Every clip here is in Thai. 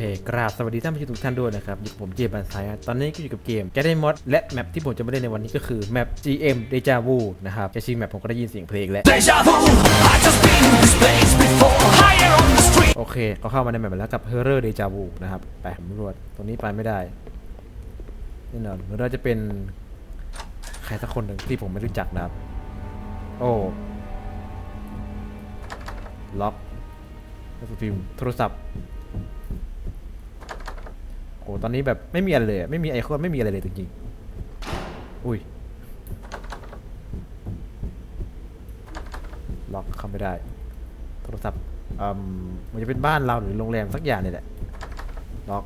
เคกราบสวัสดีท่านผู้ชมทุกท่านด้วยนะครับอยู่กับผมเจบันไซด์ตอนนี้ก็อยู่กับเกม g a d มอ d และแมปที่ผมจะมาเล่นในวันนี้ก็คือแมป GM Deja Vu นะครับแค่ชื่อแมปผมก็ได้ยินเสียงเพลงแล้ว Deja vu, I just been in this place before Higher on the street โอเคก็เข้ามาในแมปแล้วกับ Horror Deja Vu นะครับไปสำรวจตรงนี้ไปไม่ได้แน่นอนเหมือนเราจะเป็นใครสักคนหนึ่งที่ผมไม่รู้จักนะครับ โอ้ล็อกหนังสือพิมพ์โทรศัพท์โอ้ ตอนนี้แบบไม่มีอะไรเลย ไม่มีไอคอนไม่มีอะไรเลยจริงๆอุ้ย ล็อกเข้าไม่ได้ โทรศัพท์อืมมันจะเป็นบ้านเราหรือโรงแรมสักอย่างนี่แหละ ล็อก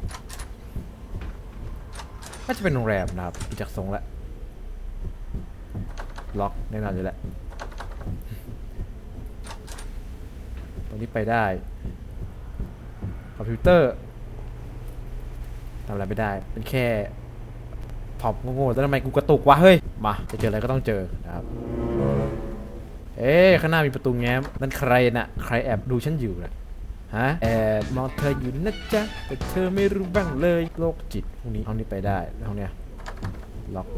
น่าจะเป็นโรงแรมนะครับดูจากทรงแล้วล็อกแน่นอนอยู่แล้วตรงนี้ไปได้ คอมพิวเตอร์ ทำอะไรไม่ได้ เป็นแค่พอบโง่ๆแล้วทำไมกูกระตุกวะเฮ้ย มา จะเจออะไรก็ต้องเจอนะครับ เอ๊ะข้างหน้ามีประตูแง้มนั่นใครน่ะ ใครแอบดูฉันอยู่น่ะฮะแอบมองเธออยู่นะจ๊ะ แต่เธอไม่รู้บ้างเลยโรคจิตพวกนี้ห้องนี้ไปได้แล้วห้องเนี้ยล็อก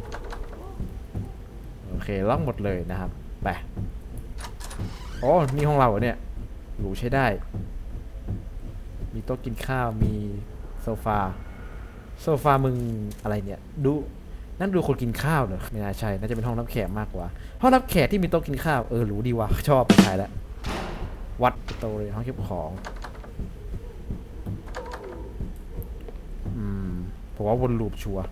โอเคล็อกหมดเลยนะครับไปโอ้นี่ห้องเราเหรอเนี่ยหรูใช้ได้ มีโต๊ะกินข้าวมีโซฟา โซฟามึงอะไรเนี่ย ดู นั่นดูคนกินข้าวเหรอไม่น่าใช่ น่าจะเป็นห้องรับแขกมากกว่า ห้องรับแขกที่มีโต๊ะกินข้าว เออหรูดีว่ะชอบไปใช้แล้ว วัดโตเลยห้องเก็บของ อืมผมว่าวนลูปชัวร์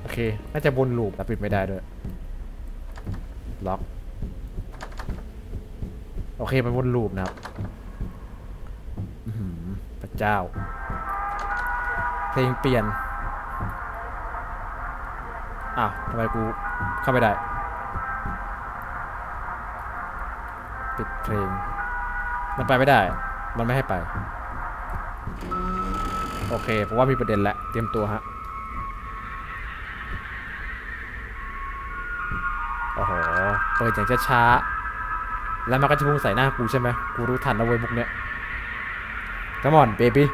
โอเค น่าจะวนลูปแต่ปิดไม่ได้ด้วย ล็อก โอ เคไปวนลูปนะครับพระเจ้า เพลงเปลี่ยน อ้าวทำไมกูเข้าไม่ได้ ปิดเพลง มันไปไม่ได้ มันไม่ให้ไป โอเคผมว่ามีประเด็นแล้ว เตรียมตัวฮะโอ้โห เปิดอย่างช้าๆ แล้วมันก็จะพุ่งใส่หน้ากูใช่ไหมกูรู้ทันนะเว้ยมุกเนี้ย Come on baby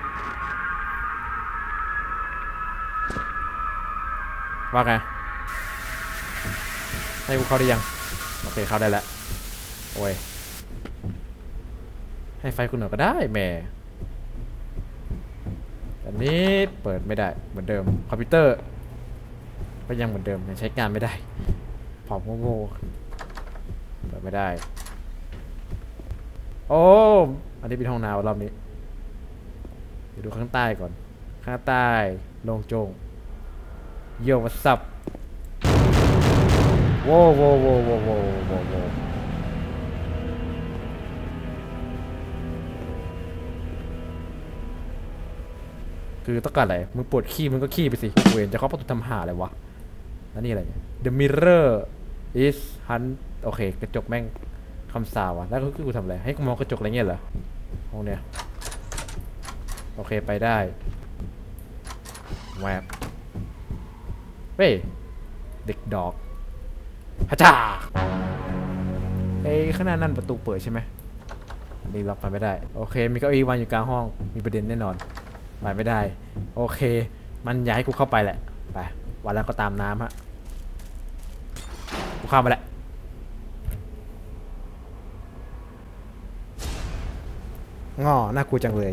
ว่าไง ให้กูเข้าได้ยัง โอเคเข้าได้แล้ว โอ้ย ให้ไฟคุณหน่อยก็ได้แม่อันนี้เปิดไม่ได้เหมือนเดิม คอมพิวเตอร์ ก็ยังเหมือนเดิมยังใช้งานไม่ได้ผอมโง่เปิดไม่ได้ โอ้อันนี้เป็นห้องน้ำรอบนี้เดี๋ยวดูข้างใต้ก่อน ข้างใต้ลงโจงโยวัสับโว้โว้โว้โว้โว้โว้โว้คือต้องการอะไร มึงปวดขี้มึงก็ขี้ไปสิ เวนจะเข้าประตูทำหาอะไรวะแล้วนี่อะไรเนี่ย The mirror is hunt โอเค กระจกแม่ง คำสาว่ะ แล้วก็คือกูทำอะไร ให้กูมองกระจกอะไรเงี้ยเหรอห้องเนี้ย โอเคไปได้ แวบเฮ้ย เด็กดอกพระจ่าเอ้ยข้างหน้านั่นประตูเปิดใช่ไหมนนี้ล็อกไปไม่ได้ โอเค มีเก้าอี้วางอยู่กลางห้อง มีประเด็นแน่นอน ไปไม่ได้ โอเค มันอยากให้กูเข้าไปแหละ ไป วันแล้วก็ตามน้ำฮะ กูเข้ามาแล้ว งอน่ากลัวจังเลย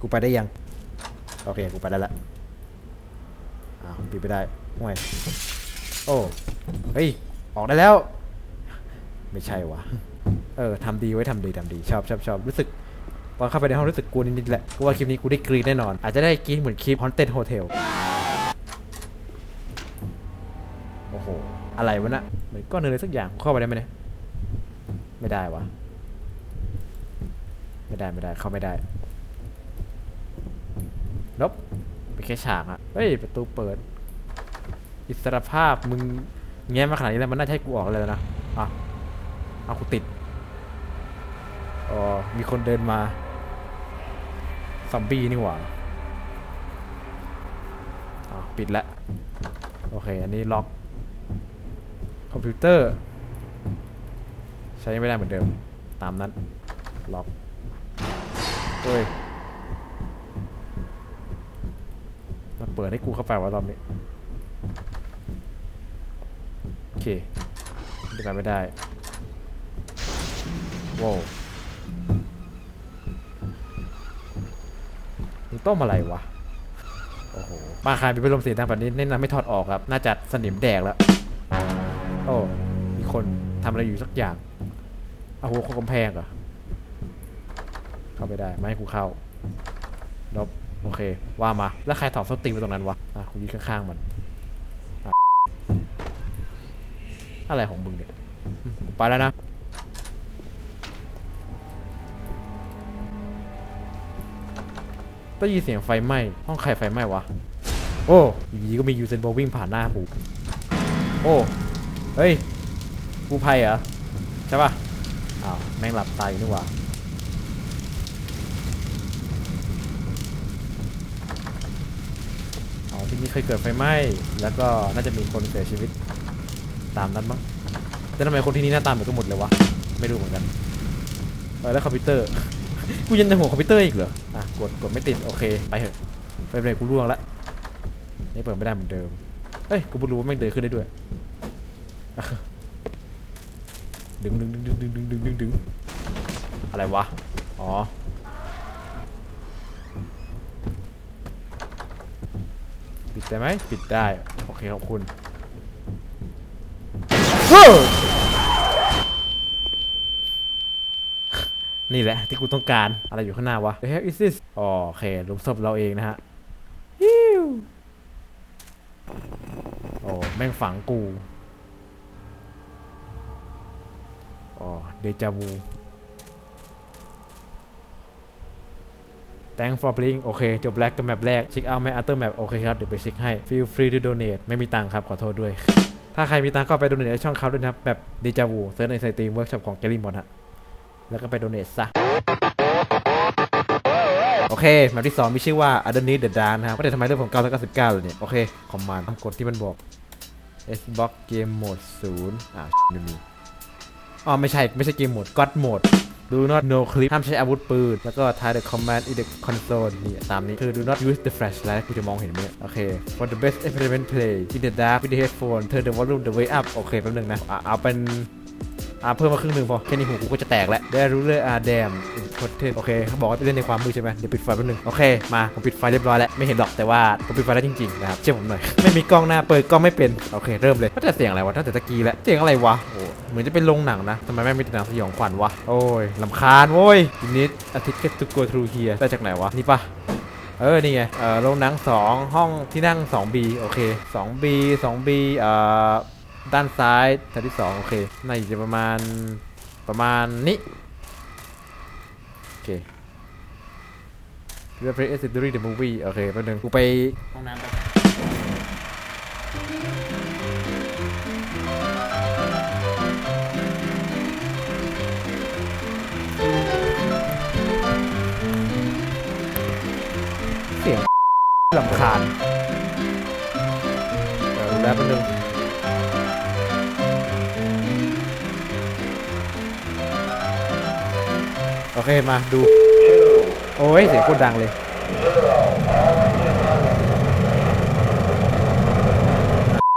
กูไปได้ยัง โอเค กูไปได้ละอ้าวปิดไม่ได้ห่วยโอ้ เฮ้ย ออกได้แล้ว ไม่ใช่วะเออทำดีไว้ทำดีทำดี ชอบชอบชอบรู้สึกตอนเข้าไปในห้องรู้สึกกลัวนิดๆแหละกูว่าคลิปนี้กูได้กรีดแน่นอน อาจจะได้กรีดเหมือนคลิป Haunted Hotel อะไรวะนะเหมือนก้อนเนื้อสักอย่างเข้าไปได้ไหมเนี่ยไม่ได้วะไม่ได้ไม่ได้เข้าไม่ได้นบเป็นแค่ฉากอะเฮ้ยประตูเปิด อิสรภาพมึงแง้มมาขนาดนี้แล้วมันน่าให้กูออกเลยนะอะเอากูติดอ๋อมีคนเดินมาซอมบี้นี่หว่าอ่าปิดแล้วโอเค อันนี้ล็อก คอมพิวเตอร์ ใช้ไม่ได้เหมือนเดิม ตามนั้น ล็อกเฮ้ยมันเปิดให้กูเข้าไปว่ารอบนี้ โอเคไม่ได้ไม่ได้ว้าวมึงต้มอะไรวะ โอ้โหปาคายมีพัดลมเสียงดังแบบนี้แนะนำไม่ถอดออกครับ น่าจะสนิมแดกแล้ว โอ้มีคนทำอะไรอยู่สักอย่างเอาหัวเข้ากำแพงเหรอเข้าไปได้ไม่ให้กูเข้าลบโอเค ว่ามา แล้วใครถอดสติงไปตรงนั้นวะอะกูยืนข้างๆมัน อะไรของมึงเนี่ยไปแล้วนะได้ยินเสียงไฟไหม้ห้องใครไฟไหม้วะ โอ้ยีก็มียูเซนโบว์วิ่งผ่านหน้ากูโอ้ เฮ้ยกูภัยเหรอ ใช่ป่ะ อ้าว แม่งหลับตายนี่หว่าอ๋อที่นี่เคยเกิดไฟไหม้ แล้วก็น่าจะมีคนเสียชีวิตตามนั้นมั้งแต่ทำไมคนที่นี่หน้าตาเหมือนกันหมดเลยวะ ไม่รู้เหมือนกัน เออแล้วคอมพิวเตอร์ กูยังในหัวคอมพิวเตอร์อีกเหรอ อะ กด กดไม่ติด โอเค ไปเถอะ ไปเลยกูร่วงละนี่เปิดไม่ได้เหมือนเดิม เฮ้ย กูเพิ่งรู้ว่าแม่งเดินขึ้นได้ด้วย ดึงดึงดึงดึงดึงดึงดึงดึงดึงอะไรวะ อ๋อ ปิดได้ไหม ปิดได้ โอเค ขอบคุณนี่แหละที่กูต้องการอะไรอยู่ข้างหน้าวะ The hell is this อ๋อโอเคลุมศพเราเองนะฮะฮิวโอ้แม่งฝังกู อ๋อ เดจาวู thank for playing โอเค จบแรกกับแมปแรก เช็คเอาท์แมปอัลเตอร์แมปโอเคครับ เดี๋ยวไปเช็คให้ feel free to donate ไม่มีตังค์ครับ ขอโทษด้วย ถ้าใครมีตังค์ก็ไป donate ในช่องเขาด้วยนะครับแบบเดจาวูเซิร์ชในสตรีมเวิร์กช็อปของแกลลี่มอนฮะแล้วก็ไป donate ซะโอเคแมปที่ 2 มีชื่อว่า Underneath the Dark นะครับว่าแต่ทำไมเรื่องผม999เลยเนี่ย โอเค คอมมานด์กดที่มันบอก Xbox Game Mode 0อ่าไม่ อ๋อไม่ใช่ไม่ใช่เกมโหมด God Mode Do not no clip ห้ามใช้อาวุธปืน แล้วก็ Type the command in the console นี่ตามนี้ คือ do not use the flashlight กูจะมองเห็นไหมโอเค for the best experiment play in the dark with the headphone turn the volume the way up โอเคแป๊บนึงนะอะเอาเป็น อ่าเพิ่มมาครึ่งหนึ่งพอแค่นี้หูกูก็จะแตกแล้วได้รู้เลยอ่าแดมโคตรเท่โอเคเขาบอกว่าไปเล่นในความมืดใช่ไหมเดี๋ยวปิดไฟแป๊บนึงโอเคมาผมปิดไฟเรียบร้อยแล้วไม่เห็นหรอกแต่ว่าผมปิดไฟแล้วจริงๆนะครับเชื่อผมหน่อยไม่มีกล้องหน้าเปิดกล้องไม่เป็นโอเคเริ่มเลยก็จะเสียงอะไรวะตั้งแต่ตะกี้แล้วเสียงอะไรวะโอ้เหมือนจะเป็นโรงหนังนะทำไมแม่งมีแต่หนังสยองขวัญวะโอ้ยลำคาญโว้ยทีนี้อาทิตย์ get to go through here ได้จากไหนวะนี่ปะเออ นี่ไง เออโรงหนัง 2 ห้องที่นั่ง 2B โอเค 2B 2B เอ่อ ด้านซ้ายแถวที่2โอเคน่าจะประมาณประมาณนี้โอเค Replace during the movie โอเคแป๊บนึงกูไปห้องน้ำแป๊บเสียงลำคาญ โอเคมาดู โอ้ยเสียงโคตรดังเลย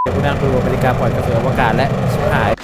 เดี๋ยวคุณนั่งดูอเมริกาปล่อยกระสืออวกาศและชิบหาย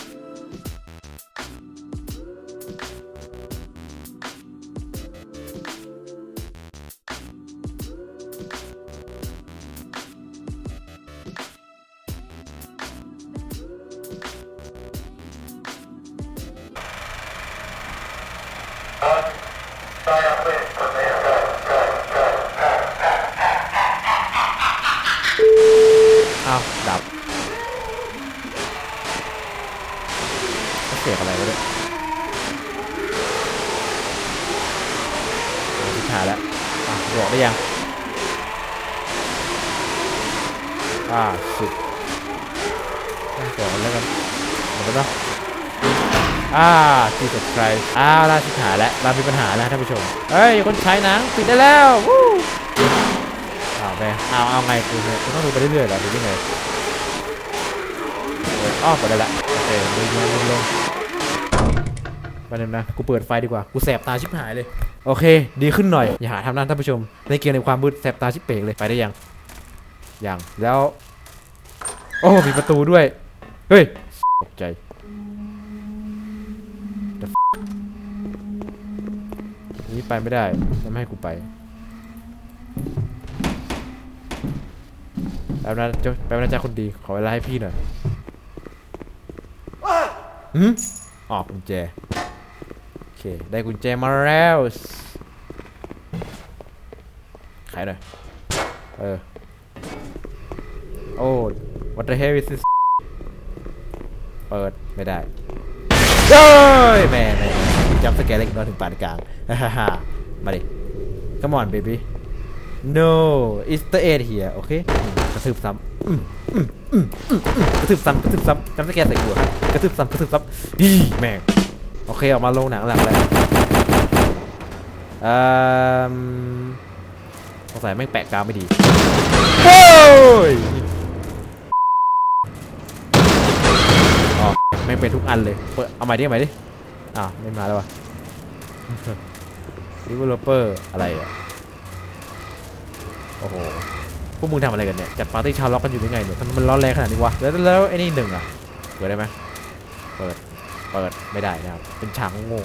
สุดใครอ่าล่าชิบหาแล้วเรามีปัญหาแล้วท่านผู้ชมเฮ้ยคนใช้หนังปิดได้แล้ววู้อ่าาวแม่เอาเอาไงกูเนี่ยกูต้องดูไปเรื่อยๆหรอหรือยังไงอ้อเปิดได้ละโอเคมือลงลงไปเดี๋ยนะกูเปิดไฟดีกว่ากูแสบตาชิบหายเลยโอเค ดีขึ้นหน่อยอย่าหาทำนั่นท่านผู้ชม ในเกมในความมืดแสบตาชิบเป่งเลยไปได้ยังยังแล้ว โอ้มีประตูด้วย เฮ้ยตกใจ The f- นี่ไปไม่ได้จะไม่ให้กูไปแป๊บนะเจ้าแป๊บนะจ้าคนดี ขอเวลาให้พี่หน่อยหืมอ๋อกุญแจ โอเค ได้กุญแจมาแล้วขายหน่อย เออ โอ้ what the hell is this เปิด ไม่ได้เฮ้ยแม่แม่ จำสแกนเล็กน้อยถึงปานกลางฮ่าฮ่ามาดิ come on baby no it's the eight here โอเคกระทืบซ้ำกระทืบซ้ำกระทืบซ้ำจำสแกนใส่หัวกระทืบซ้ำกระทืบซ้ำดีแม่งโอเคออกมาลงหนังหลังแล้วอืมสงสัยแม่งแปะกาวไม่ดีโอ้ยอ๋อไม่งเป็นทุกอันเลยเปิดเอาใหม่ดิเอาใหม่ดิ อ้าวไม่มาแล้ววะ developer อะไรอะ โอ้โห พวกมึงทำอะไรกันเนี่ย จัดปาร์ตี้ชาวล็อกกันอยู่ยังไงเนี่ยทำไมมันร้อนแรงขนาดนี้วะ แล้วแล้วไอ้นี่หนึ่งอะ เปิดได้ไหมเปิด เปิด ไม่ได้นะครับ เป็นฉากโง่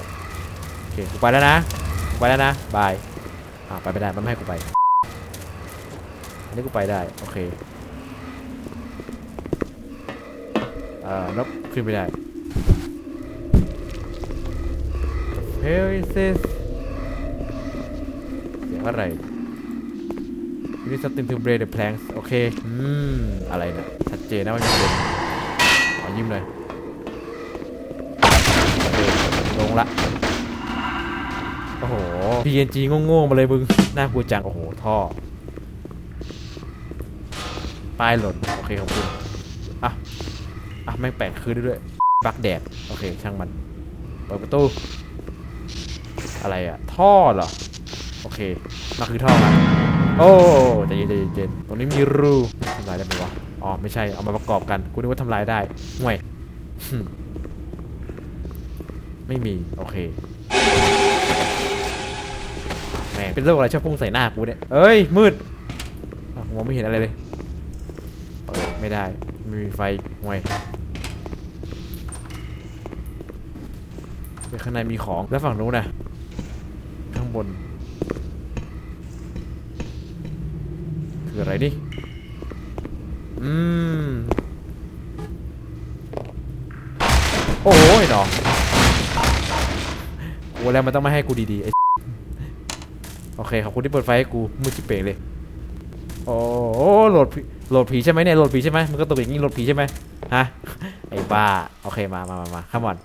โอเค กูไปแล้วนะกูไปแล้วนะ บาย อ่าไปไม่ได้ มันไม่ให้กูไป อันนี้กูไปได้ โอเค เอ่อนบขึ้นไม่ได้ Where is this เสียงอะไร You need something to break the planks โอเค อืม อะไรนะชัดเจนนะว่ามีประเด็นขอยิ้มหน่อยโอเคลงละโอ้โห PNG โง่ๆมาเลยมึง น่ากลัวจัง โอ้โห ท่อ ป้ายหล่น โอเคขอบคุณ อะ อะ แม่งแปลกคืนด้วย บักแดด โอเค ช่างมัน เปิดประตู อะไรอะท่อเหรอ โอเคมันคือท่อครับโอ้ใจเย็นใจเย็นตรงนี้มีรูทำลายได้ไหมวะ อ๋อ ไม่ใช่ เอามาประกอบกัน กูนึกว่าทำลายได้ห่วยไม่มี โอเค แหม เป็นโรคอะไรชอบพุ่งใส่หน้ากูเนี่ย เอ้ย มืดมองไม่เห็นอะไรเลย เปิดไม่ได้ ไม่มีไฟห่วยข้างในมีของ แล้วฝั่งนู้นนะ บน คืออะไรนี่ อืม โอ้ยดอกกูแล้วมันต้องไม่ให้กูดีๆไอ้โอเคขอบคุณที่เปิดไฟให้กูมือจิเป๋เลย โอ้โหโหลดโหลดผีใช่ไหมเนี่ยโหลดผีใช่ไหมมันก็ตกอย่างนี้โหลดผีใช่ไหมฮะไอ้บ้า โอเคมามามามาข้ามอน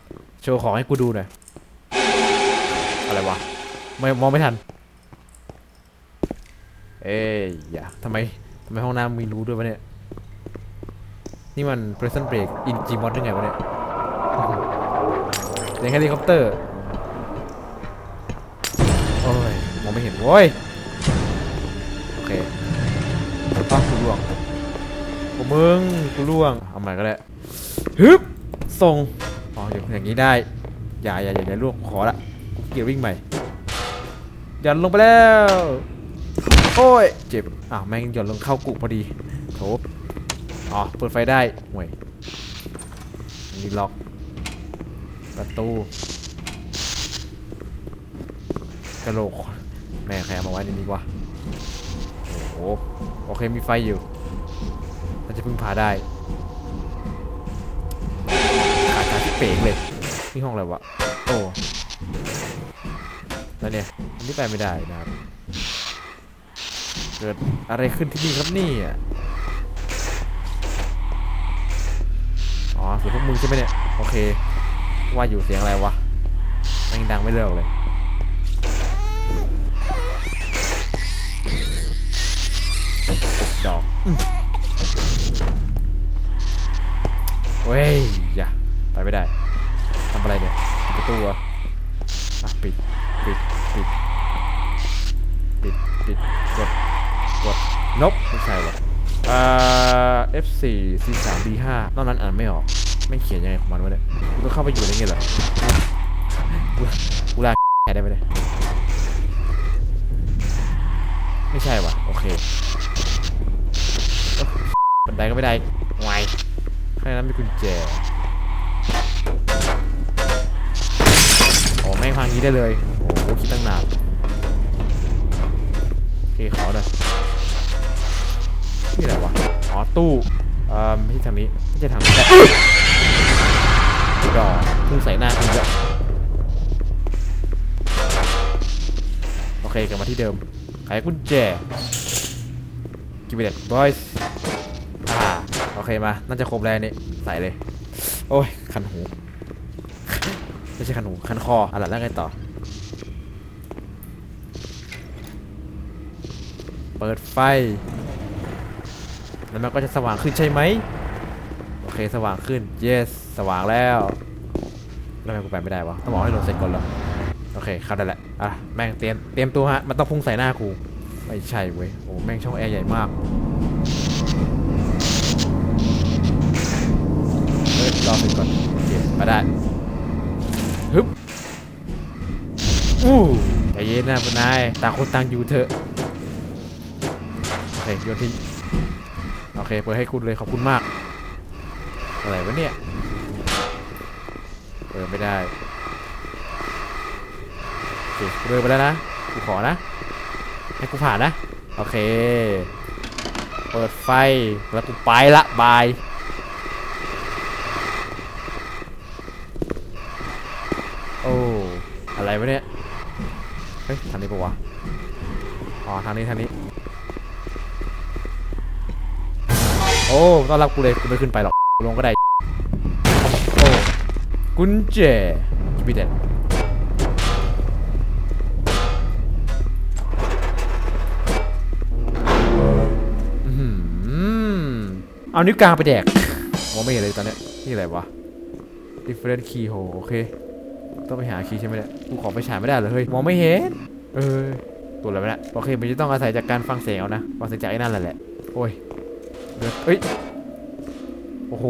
โชว์ของให้กูดูหน่อย ไม่มองไม่ทัน เอ้ยอย่าทำไมทำไมห้องน้ำมีรู้ด้วยวะเนี่ย นี่มัน prison break in Gmod ยังไงวะเนี่ยเสียงเฮลิคอปเตอร์ โอ้ย มองไม่เห็นโว้ย โอเคป้ากูล่วงโอ้มึงกูล่วง เอาใหม่ก็ได้ฮึบส่ง อ๋ออย่างอย่างนี้ได้อย่าอย่าอย่าอย่าล่วงขอละกูเกียร์วิ่งใหม่ หย่อนลงไปแล้ว โอ้ย เจ็บ อ้าวแม่งหย่อนลงเข้ากุพอดีโถอ๋อเปิดไฟได้ห่วยนี่ล็อก ประตูกระโหลก แม่ใครเอามาไว้ในนี้วะโอ้โหโอเคมีไฟอยู่เราจะพึ่งพาได้ขาดการที่เป๋งเลยนี่ห้องอะไรวะ เนี่ยอันนี้ไปไม่ได้นะครับเกิดอะไรขึ้นที่นี่ครับนี่ยอ๋อเสียงพวกมึงใช่ไหมเนี่ยโอเค ว่าอยู่เสียงอะไรวะแม่งดังไม่เลิกเลยดอกอืมเว้ยอย่าไปไม่ได้ทำอะไรเนี่ยประตูออะปิดปิด ปิดปิดปิดกดกดนบไม่ใช่วะเอ่อ F4 C3 B5 นอกนั้นอ่านไม่ออกไม่เขียนยังไงของมันวะเนี่ยกูต้องเข้าไปอยู่ในนี้เหรอกูกูลาแค่ได้ไหมเนี่ยไม่ใช่วะโอเคบันไดก็ไม่ได้ไวข้างนั้นมีกุญแจโอ้แม่งพังนี้ได้เลยโอ้โหคิดตั้งนาน เคขอหน่อยนี่อะไรวะอ๋อตู้เอ่อไม่ใช่ทางนี้ไม่ใช่ทางนี้แต่ดอกพุ่งใส่หน้าคุณจะโอเคกลับมาที่เดิมไขกุญแจกิบเด็ดบอยส์อ่าโอเคมา น่าจะครบแล้วนี่ใส่เลย โอ้ย คันหู ไม่ใช่คันหู คันคออะแล้วไงต่อ เปิดไฟ แล้วมันก็จะสว่างขึ้นใช่ไหม โอเคสว่างขึ้น yes สว่างแล้วแล้วทำไมกูไปไม่ได้วะ ต้องบอกให้โหลดเสร็จก่อนเหรอ โอเคเข้าได้แหละ อะ แม่งเตรียม เตรียมตัวฮะ มันต้องพุ่งใส่หน้ากู ไม่ใช่เว้ย โอ้ แม่งช่องแอร์ใหญ่มากเฮ้ยรอเสร็จก่อน โอเค มาได้ ฮึบอู้ใจเย็นนะคุณนาย ต่างคนต่างอยู่เถอะ เคโยนทิ้งโอเคเปิดให้คุณเลยขอบคุณมาก อะไรวะเนี่ย เปิดไม่ได้โอเคกูเดินไปแล้วนะ กูขอนะ ให้กูผ่านนะ โอเค เปิดไฟแล้วกูไปละบายโอ้อะไรวะเนี่ย เฮ้ยทางนี้ปะวะ อ๋อทางนี้ทางนี้ โอ้ต้อนรับกูเลยกูไม่ขึ้นไปหรอกกูลงก็ได้โอ้กุญแจบิดเด็ดอื้อหือเอานิ้วกลางไปแดกมองไม่เห็นเลยตอนเนี้ยนี่อะไรวะ different key hole โอเค ต้องไปหาคีย์ใช่ไหมเนี่ยกูขอไปฉายไม่ได้เหรอเฮ้ย มองไม่เห็น เออตัวอะไรวะเนี่ยโอเค มันจะต้องอาศัยจากการฟังเสียงเอานะ ฟังเสียงจากไอ้นั่นแหละแหละ โอ้ย เดือดเอ้ย โอ้โห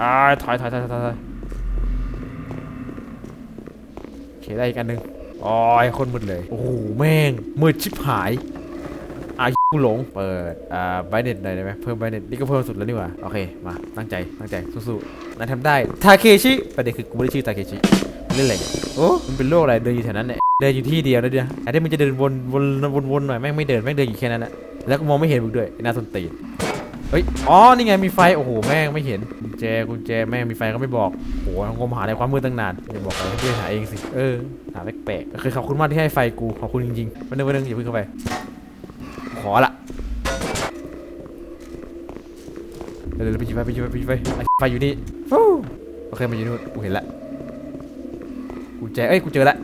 อ่าถอยถอยถอยถอยถอยโอเคได้อีกอันหนึ่งอ๋อยคนมืดเลย โอ้โห แม่ง มืดชิบหายอะกูหลง เปิด อ่าไบเน็ตหน่อยได้ไหมเพิ่มไบเน็ตนี่ก็เพิ่มสุดแล้วนี่หว่า โอเค มา ตั้งใจ ตั้งใจ สู้ๆนายทำได้ ทาเคชิ ประเด็นคือกูไม่ได้ชื่อทาเคชิ เล่นอะไรโอ้ มันเป็นโรคอะไร เดินอยู่แถวนั้นเนี่ย เดินอยู่ที่เดียวนะเดียวไอ้ที่มันจะเดินวน วน วน วนหน่อย แม่งไม่เดิน แม่งเดินอยู่แค่นั้นแหละ แล้วก็มองไม่เห็นมึงด้วยน้าสนตีนเฮ้ย อ๋อ นี่ไงมีไฟ โอ้โห แม่งไม่เห็น กุญแจ กุญแจ แม่งมีไฟก็ไม่บอก โอ้โหงมหาในความมืดตั้งนานอย่าบอกอะไรให้เพื่อหาเองสิ เออ หาแปลกๆก็คือขอบคุณมากที่ให้ไฟกู ขอบคุณจริงๆวันนึงวันนึงอย่าพิ่งเข้าไป ขอละเร็วไปยิบไฟไปยิบไฟไปยิบไฟไอ้ไฟอยู่นี่ฟู้โอเคมาอยู่นู่น กูเห็นละ กุญแจ เอ้ย กูเจอละ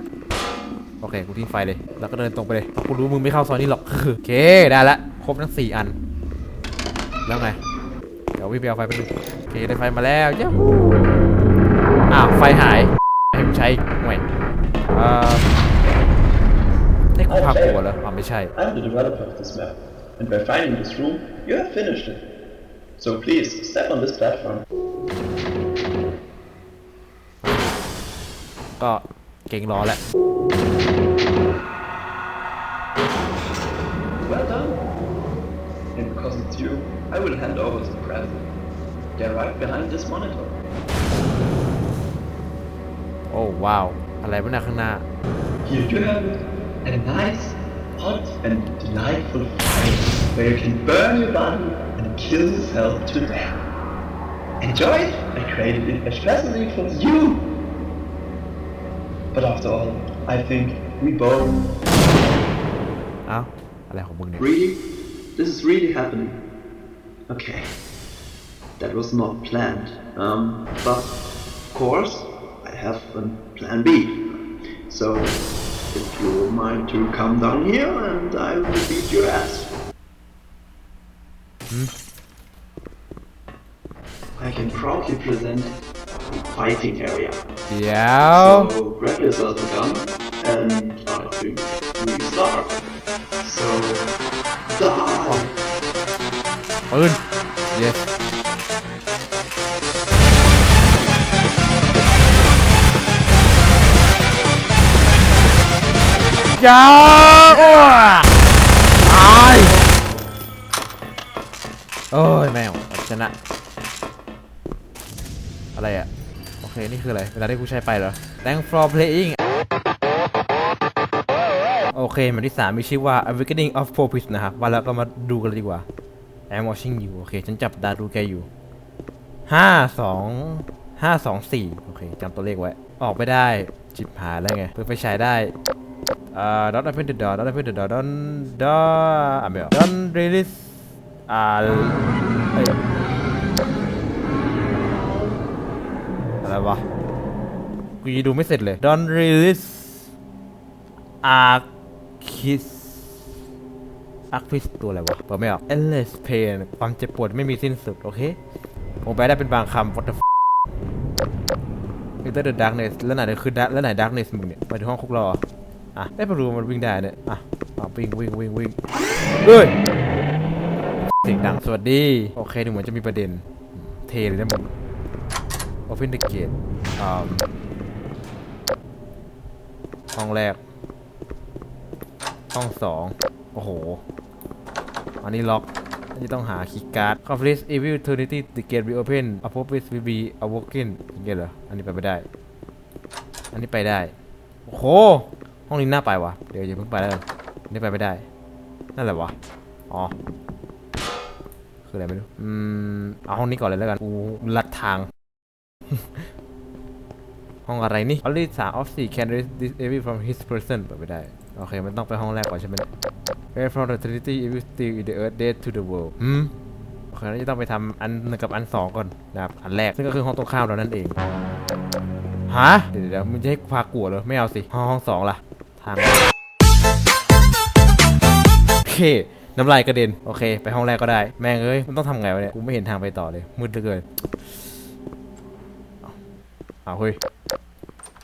โอเค กูทิ้งไฟเลย แล้วก็เดินตรงไปเลย กูรู้มึงไม่เข้าซอยนี้หรอก โอเค ได้ละ ครบทั้งสี่อัน แล้วไง เดี๋ยววิ่งไปเอาไฟไปดูโอเคได้ไฟมาแล้วย้าฮูอ้าวไฟหายให้กูใช้หน่วยเอ่อนี่กูพากัวเหรออ๋อไม่ใช่ I'm the developer of this map, and by finding this room, you have finished it. So please, step on this platform. ก็เก่งรอแหละ Well done. And because it's you, I will hand over the present. They're right behind this monitor. โอ้ว้าว อะไรวะเนะข้างหน้า Here you have it. And a nice, hot, and delightful fire where you can burn your body and kill yourself to death. Enjoy it. I created it especially for you. But after all, I think we both เอ้า อะไรของมึงเนี่ย Really? This is really happening. Okay. That was not planned. Um, but of course, I have a plan B. So, if you mind to come down here and I will beat your ass. I can proudly present the fighting area. เดี๋ยว So grab yourself a gun and I think we start. ปืนเยสยาโอ้ตายโอ้ยแมวชนะ อะไรอะโอเค นี่คืออะไร เวลาที่กูใช้ไปเหรอ Thank for playing เคหมันที่3มีชื่อว่า Awakening of Popis นะครับมาแล้วก็มาดูกันเลยดีกว่า I'm watching you โอเค ฉันจับตาดูแกอยู่5 2 5 2 4โอเคจำตัวเลขไว้ ออกไปได้ จิบหาแล้วไง เปิดไฟฉายได้อ่า don't open the door don't open the door don't don't อะไม่ออก don't release อ่าอะไรวะกูยังดูไม่เสร็จเลย don't release อา คิสอาคิสตัวอะไรวะเปิดไม่ออก endless pain ความเจ็บปวดไม่มีสิ้นสุด โอเคผมไปได้เป็นบางคำ what the f Enter the darkness แล้วไหนคือ dark แล้วไหน darkness มึงเนี่ย ไปถึงห้องคุกรอ อะ ได้ประตูมันวิ่งได้เนี่ย อะอะวิ่งวิ่งวิ่งวิ่งเอ้ยเสียงดังสวัสดี โอเคดูเหมือนจะมีประเด็นอืมเทเลยนะมึง open the gate อ่าห้องแรก ห้องสองโอ้โห อันนี้ล็อกอันนี้ต้องหาคีย์การ์ด Conflict Evil Trinity The Gate Will Open Apophis Will Be Awoken อย่างเงี้ยเหรอ อันนี้ไปไม่ได้ อันนี้ไปได้ โอ้โห ห้องนี้น่าไปวะเดี๋ยวอย่าเพิ่งไปแล้วกันอันนี้ไปไม่ได้ นั่นแหละวะ อ๋อ คืออะไรไม่รู้ อืม เอาห้องนี้ก่อนเลยแล้วกัน กูลัดทางห้องอะไรนี่ Only 3 of 4 can resist this evil from his person เปิดไม่ได้ โอเค มันต้องไปห้องแรกก่อนใช่ไหมเนี่ย Where from the Trinity evil still in the earth dead to the world หืมโอเคแล้วจะต้องไปทำอันหนึ่งกับอันสองก่อนนะครับอันแรกซึ่งก็คือห้องตรงข้ามเรานั่นเองฮะเดี๋ยวเดี๋ยวมึงจะให้กูพากลัวเหรอไม่เอาสิห้องห้องสองล่ะทางโอเคน้ำลายกระเด็นโอเค ไปห้องแรกก็ได้แม่งเอ้ยมันต้องทำไงวะเนี่ยกูไม่เห็นทางไปต่อเลยมืดเหลือเกินเอาเฮ้ย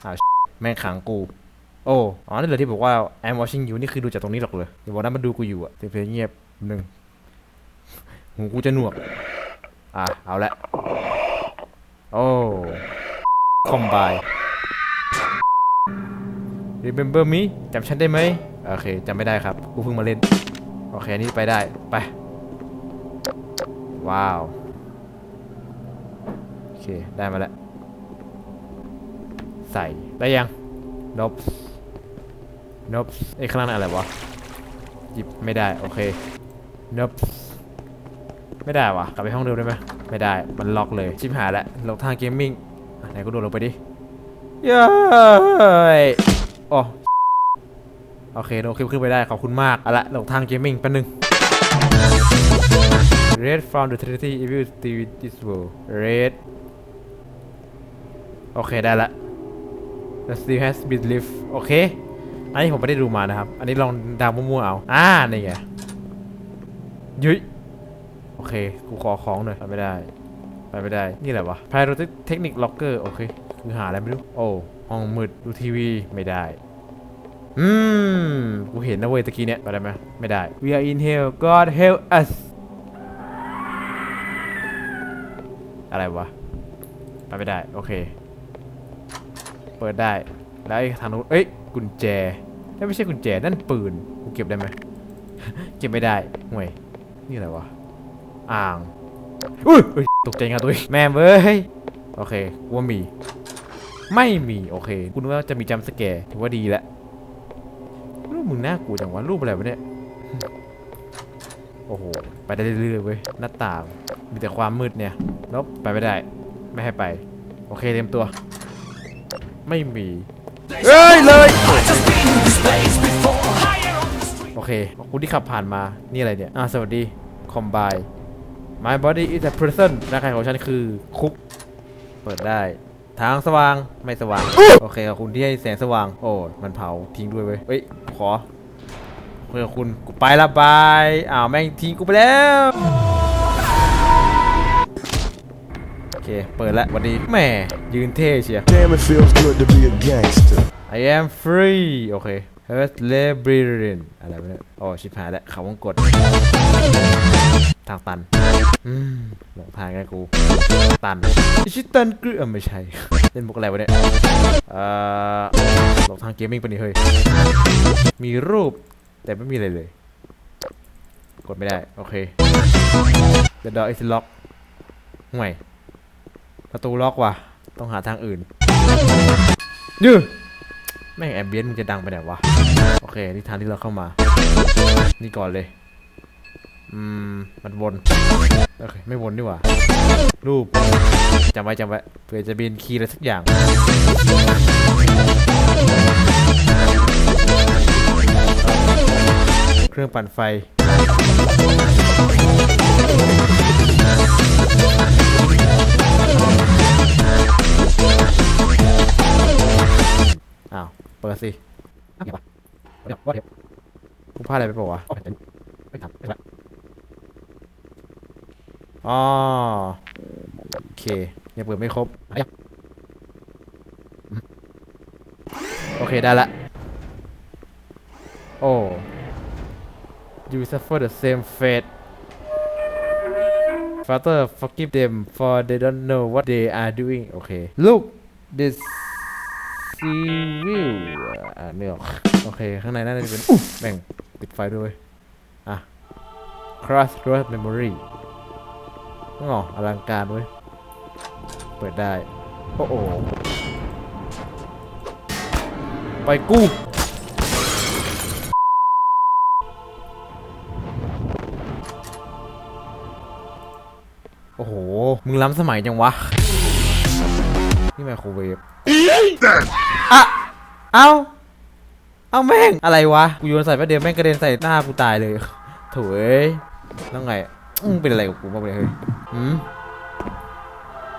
อ้าวแม่งขังกู โอ้อ๋อนี่นเลยที่บอกว่า I'm watching you นี่คือดูจากตรงนี้หรอกเลยอย่าบอกนะมันดูกูอยู่อะเพลงเงียบหนึ่งหูกูจะหนวก อะ เอาละ โอ้ คอมไบ remember me จำฉันได้ไหม โอเคจำไม่ได้ครับ กูเพิ่งมาเล่น โอเคนี่ไปได้ ไป ว้าว โอเค ได้มาแล้ว ใส่ ได้ยังนบ นบไอ้ข้างล่างนั่นอะไรวะหยิบไม่ได้โอเคนบไม่ได้วะกลับไปห้องเดิมได้ไหมไม่ได้มันล็อกเลยชิบหายแล้วลงทางเกมมิ่งไหนกูโดดลงไปดิเย้ยโอ้โอเคโอเคขึ้นไปได้ขอบคุณมากเอาละลงทางเกมมิ่งแป๊บนึง Red from the Trinity Evil Steve this world Red โอเคได้ละ The still has been lift โอเค อันนี้ผมไม่ได้ดูมานะครับ อันนี้ลองดาวมั่วๆเอา อ่า นี่ไง ยุ้ย โอเค กูขอของหน่อย ไปไม่ได้ ไปไม่ได้ นี่แหละวะ Pyrotic Technic Locker โอเค คือหาอะไรไม่รู้ โอ้ ห้องมืด ดูทีวีไม่ได้ อืม กูเห็นนะเว้ยตะกี้เนี่ย ไปได้ไหมไม่ได้ We are in hell God help us อะไรวะ ไปไม่ได้ โอเค เปิดได้ แล้วไอ้ทางนู้นเอ้ยกุญแจนั่นไม่ใช่กุญแจนั่นปืนกูเก็บได้ไหมเก็บไม่ได้ห่วยนี่อะไรวะอ่างอุ้ยอุ๊ยตกใจงานตัวเองแม่เว้ยโอเคว่ามี ไม่มีโอเคคุณว่าจะมีจัมป์สแกร์ถือว่าดีแล้วรูปมึงน่ากลัวจังวะรูปอะไรวะเนี่ยโอ้โหไปได้เรื่อยๆเว้ยหน้าต่างมีแต่ความมืดเนี่ยลบไปไม่ได้ ไม่ให้ไป โอเคเตรียมตัว ไม่มี เอ้ยเลย I just been in this place before. Higher on the street. โอเคขอบคุณที่ขับผ่านมา นี่อะไรเนี่ย อ่าสวัสดี คอมไบ My body is a prison ร่างกายของฉันคือคุก เปิดได้ ทางสว่าง ไม่สว่าง โอเคขอบคุณที่ให้แสงสว่าง โอ้ มันเผาทิ้งด้วยเว้ยเฮ้ย ขอขอบคุณ กูไปละบาย อ้าว แม่งทิ้งกูไปแล้ว เค เปิดละสวันดีแหม่ยืนเท่เชีย Damn, it feels good to be a gangster. I am free โอเคเฮิร์สเลบริรินอะไรวะเนี่ยโอ้ชิบหายแล้วเขาวงกดทางตันอืมหลงทางไงกู ตันอิชิตันกรือเออไม่ใช่ เล่นบุกอะไรวะเนี่ยเอ่อหลงทางเกมมิ่งปะนี่เฮ้ย มีรูปแต่ไม่มีอะไรเลย กดไม่ได้ โอเค The door is locked ห่วย ประตูล็อกว่ะ ต้องหาทางอื่นยือแม่งแอมเบียนมันจะดังไปไหนวะ โอเค นี่ทางที่เราเข้ามา นี่ก่อนเลย อืม มันวน โอเค ไม่วนดีกว่า รูปจำไว้จำไว้เผื่อจะเป็นคีย์อะไรสักอย่าง เครื่องปั่นไฟ อ้าว เปิดสิอ้าวเดี๋ยววะเดี๋ยวว่าเดี๋ยวกูพลาดอะไรไปเปล่าวะไม่ทำไม่ทำอ๋อโอเคยังเปิดไม่ครบอะโอเค ได้ละ โอ้ you suffer the same fate Father forgive them for they don't know what they are doing โอเค look this civil อ่านไม่ออกโอเค ข้างในน่าจะเป็นอุ๊ยแม่งปิดไฟด้วยเวยอะ crossroad memory อ๋ออลังการเว้ย เปิดได้ โอ้โห ไปกู้ มึงล้ำสมัยจังวะ นี่ไมโครเวฟอะเอาเอาแม่ง อะไรวะ กูโยนใส่แป๊บเดียวแม่งกระเด็นใส่หน้ากูตายเลยโถ่เอ้ยแล้วไงมึงเป็นอะไรกับกูบ้างเลยเฮ้ยหืม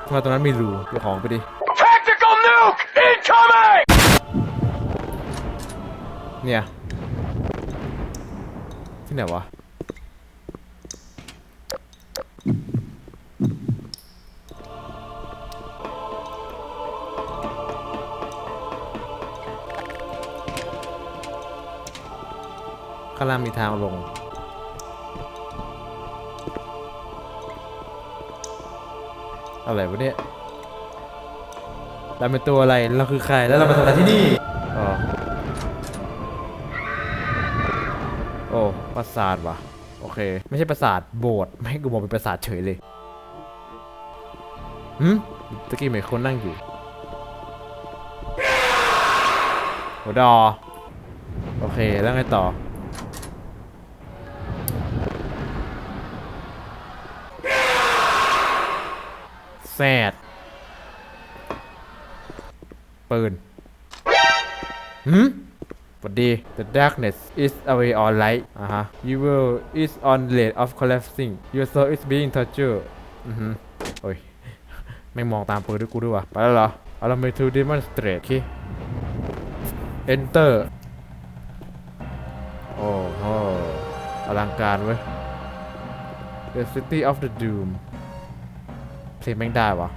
ทำไมตรงนั้นมีรูเดี๋ยวของไปดิ Tactical nuke incoming! เนี่ย ที่ไหนวะ ข้างล่างมีทางลง อะไรวะเนี่ยเราเป็นตัวอะไร เราคือใคร แล้วเรามาทำอะไรที่นี่ อ๋อ โอ้ปราสาทวะโอเค ไม่ใช่ปราสาทโบสถ์ไม่ให้กูมองเป็นปราสาทเฉยเลยหืมตะกี้เหมือนคนนั่งอยู่โหดอ โอเค แล้วไงต่อ แซดปืนหืมสวัสดี The darkness is away all light อ่าฮะ You will is on the rate of collapsing Your soul is being tortured อือฮึโอ้ยไม่มองตามปืนด้วยกูด้วยวะไปแล้วเหรอ Allow me to demonstrate โอเค Enter โอ้โหอลังการเว้ย The City of the Doom เพลงแม่งได้วะ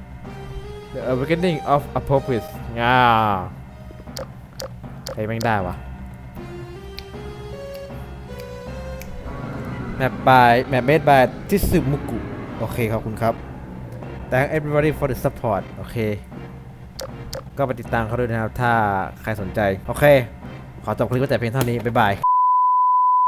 The Awakening of Apophis ง่าเพลงแม่งได้วะแมป by แมป made by ทิสึมุกุ โอเคขอบคุณครับ thank everybody for the support โอเค ก็ไปติดตามเขาด้วยนะครับ ถ้าใครสนใจ โอเค ขอจบคลิปไว้แต่เพียงเท่านี้ บ๊ายบาย